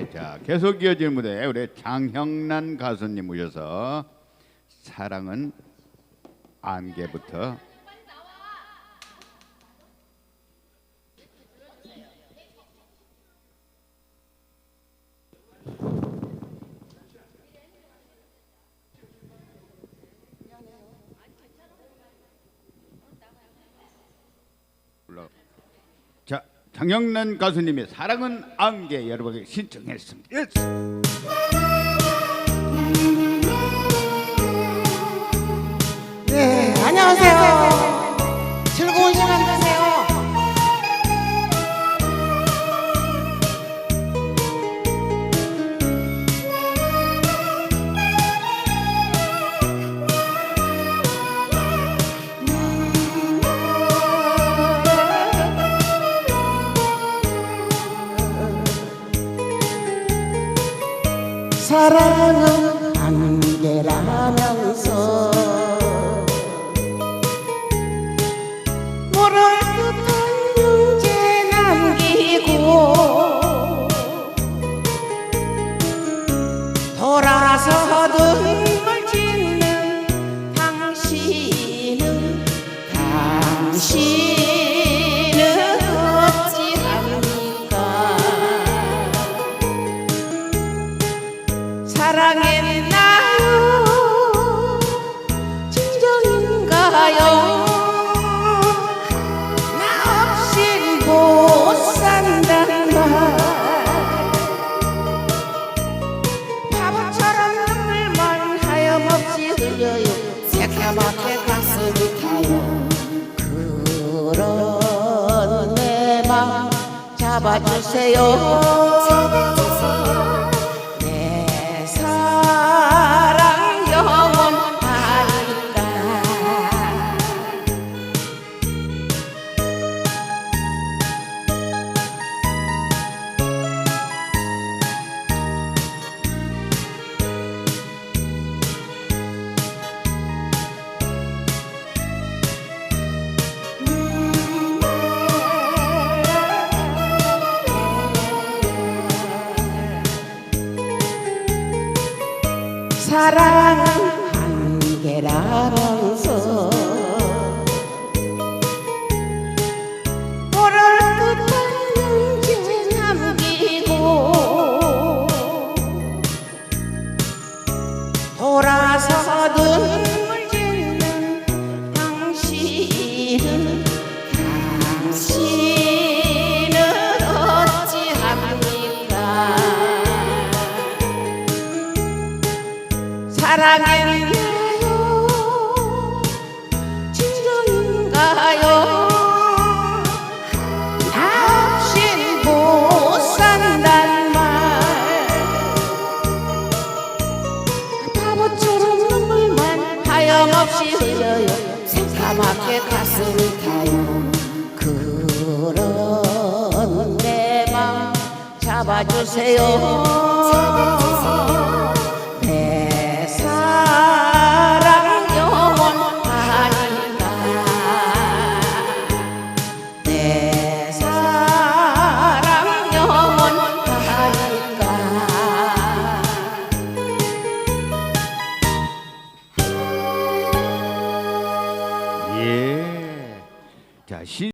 예, 자 계속 이어질 무대 우리 장형란 가수님 오셔서 사랑은 안개부터 올라. 자 장영란 가수님의 사랑은 안개 여러분에게 신청했습니다. 예. 네, 사랑은 안개라면서 잡아주세요. 내 사랑은 한계라 사랑했나요? 진정인가요 나 없인 못 산단 말. 바보처럼 눈물만 하염없이 흘려요. 새까맣게 가슴이 타요. 그런 내 맘 잡아주세요